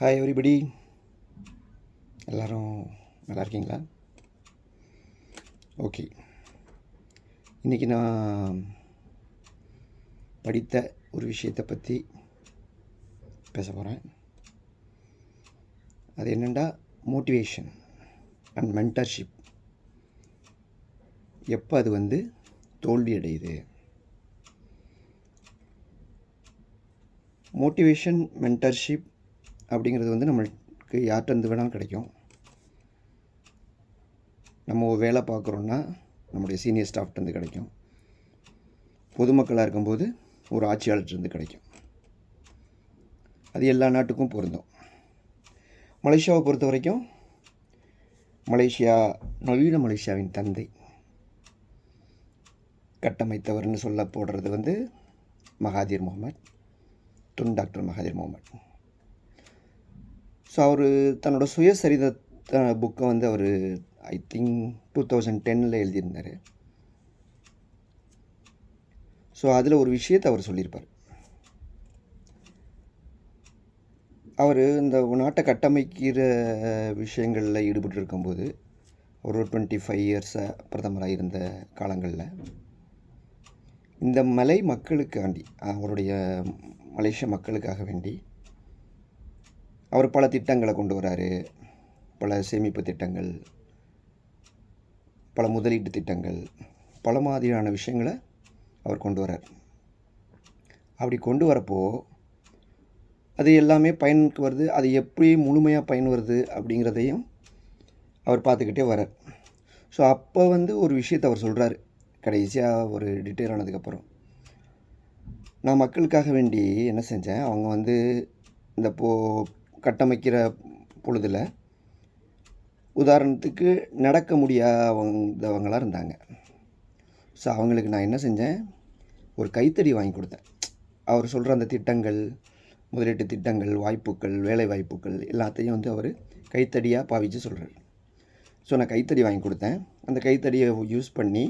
Hi everybody எல்லோரும் நல்லா இருக்கீங்களா? ஓகே இன்றைக்கி நான் படித்த ஒரு விஷயத்தை பற்றி பேச போகிறேன் அது என்னென்னா மோட்டிவேஷன் அண்ட் மென்டர்ஷிப் எப்போ அது வந்து தோல்வி அடையுது மோட்டிவேஷன் மென்டர்ஷிப் அப்படிங்கிறது வந்து நம்மளுக்கு யார்கிட்டருந்து வேணாலும் கிடைக்கும். நம்ம வேலை பார்க்குறோன்னா நம்முடைய சீனியர் ஸ்டாஃப்டேருந்து கிடைக்கும். பொதுமக்களாக இருக்கும்போது ஒரு ஆட்சியாளர்கிட்டருந்து கிடைக்கும். அது எல்லா நாட்டுக்கும் பொருந்தும். மலேசியாவை பொறுத்த வரைக்கும் மலேசியா நவீன மலேசியாவின் தந்தை. கட்டமைத்தவர்னு சொல்ல போடுறது வந்து Mahathir Mohamad Tun doctor Mahathir Mohamad. So அவர் தன்னோட சுயசரித புக்கை வந்து அவர் ஐ திங்க் டூ தௌசண்ட் டென்னில் எழுதியிருந்தார். ஸோ அதில் ஒரு விஷயத்தை அவர் சொல்லியிருப்பார். அவர் இந்த நாட்டை கட்டமைக்கிற விஷயங்களில் ஈடுபட்டு இருக்கும்போது ஒரு டுவெண்ட்டி ஃபைவ் இயர்ஸாக பிரதமராக இருந்த காலங்களில் இந்த மலை மக்களுக்காண்டி அவருடைய மலேசிய மக்களுக்காக வேண்டி அவர் பல திட்டங்களை கொண்டு வராரு. பல சேமிப்பு திட்டங்கள் பல முதலீட்டு திட்டங்கள் பல மாதிரியான விஷயங்களை அவர் கொண்டு வரார். அப்படி கொண்டு வரப்போ அது எல்லாமே பயனுக்கு வருது அது எப்படி முழுமையாக பயன் வருது அப்படிங்கிறதையும் அவர் பார்த்துக்கிட்டே வரார். ஸோ அப்போ வந்து ஒரு விஷயத்தை அவர் சொல்கிறாரு கடைசியாக ஒரு டீட்டெயில் ஆனதுக்கப்புறம் நான் மக்களுக்காக வேண்டி என்ன செஞ்சேன்? அவங்க வந்து இந்த போ கட்டமைக்கிற பொழுதில் உதாரணத்துக்கு நடக்க முடியாதவங்களாக இருந்தாங்க. ஸோ அவங்களுக்கு நான் என்ன செஞ்சேன்? ஒரு கைத்தடி வாங்கி கொடுத்தேன். அவர் சொல்கிற அந்த திட்டங்கள் முதலீட்டு திட்டங்கள் வாய்ப்புகள் வேலை வாய்ப்புகள் எல்லாத்தையும் வந்து அவர் கைத்தடியாக பாவித்து சொல்கிறார் ஸோ நான் கைத்தடி வாங்கி கொடுத்தேன். அந்த கைத்தடியை யூஸ் பண்ணி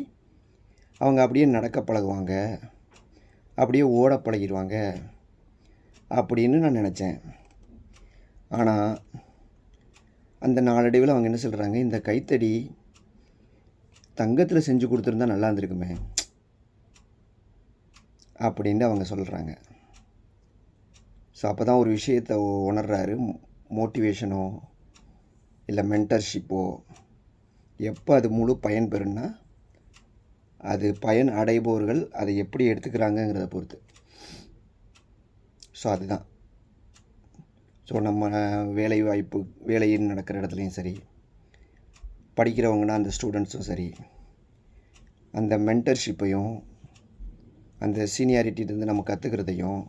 அவங்க அப்படியே நடக்க பழகுவாங்க. அப்படியே ஓட பழகிடுவாங்க. அப்படின்னு நான் நினச்சேன். ஆனால் அந்த நாளடைவில் அவங்க என்ன சொல்கிறாங்க இந்த கைத்தடி தங்கத்தில் செஞ்சு கொடுத்துருந்தா நல்லா இருந்திருக்குமே. அப்படின்ட்டு அவங்க சொல்கிறாங்க ஸோ அப்போ தான் ஒரு விஷயத்தை உணர்றாரு. மோட்டிவேஷனோ இல்லை மென்டர்ஷிப்போ எப்போ அது முழு பயன் பெறும்னா அது பயன் அடைபவர்கள் அதை எப்படி எடுத்துக்கிறாங்கங்கிறத பொறுத்து. ஸோ அதுதான். ஸோ நம்ம வேலை வாய்ப்பு வேலையின் நடக்கிற இடத்துலையும் சரி படிக்கிறவங்கன்னா அந்த ஸ்டூடெண்ட்ஸும் சரி அந்த மென்டர்ஷிப்பையும் அந்த சீனியாரிட்டிலேருந்து நம்ம கற்றுக்கிறதையும்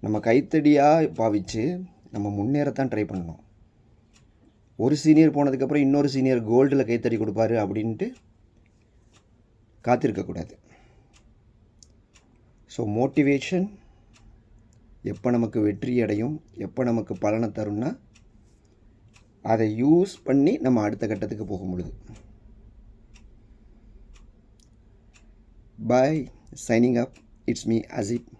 நம்ம கைத்தடியாக பாவித்து நம்ம முன்னேறத்தான் ட்ரை பண்ணணும். ஒரு சீனியர் போனதுக்கப்புறம் இன்னொரு சீனியர் கோல்டில் கைத்தடி கொடுப்பாரு அப்படின்ட்டு காத்திருக்கக்கூடாது ஸோ மோட்டிவேஷன் எப்போ நமக்கு வெற்றி அடையும் எப்போ நமக்கு பலனை தரும்னா அதை யூஸ் பண்ணி நம்ம அடுத்த கட்டத்துக்கு போக முடியுது bye signing up it's me Asif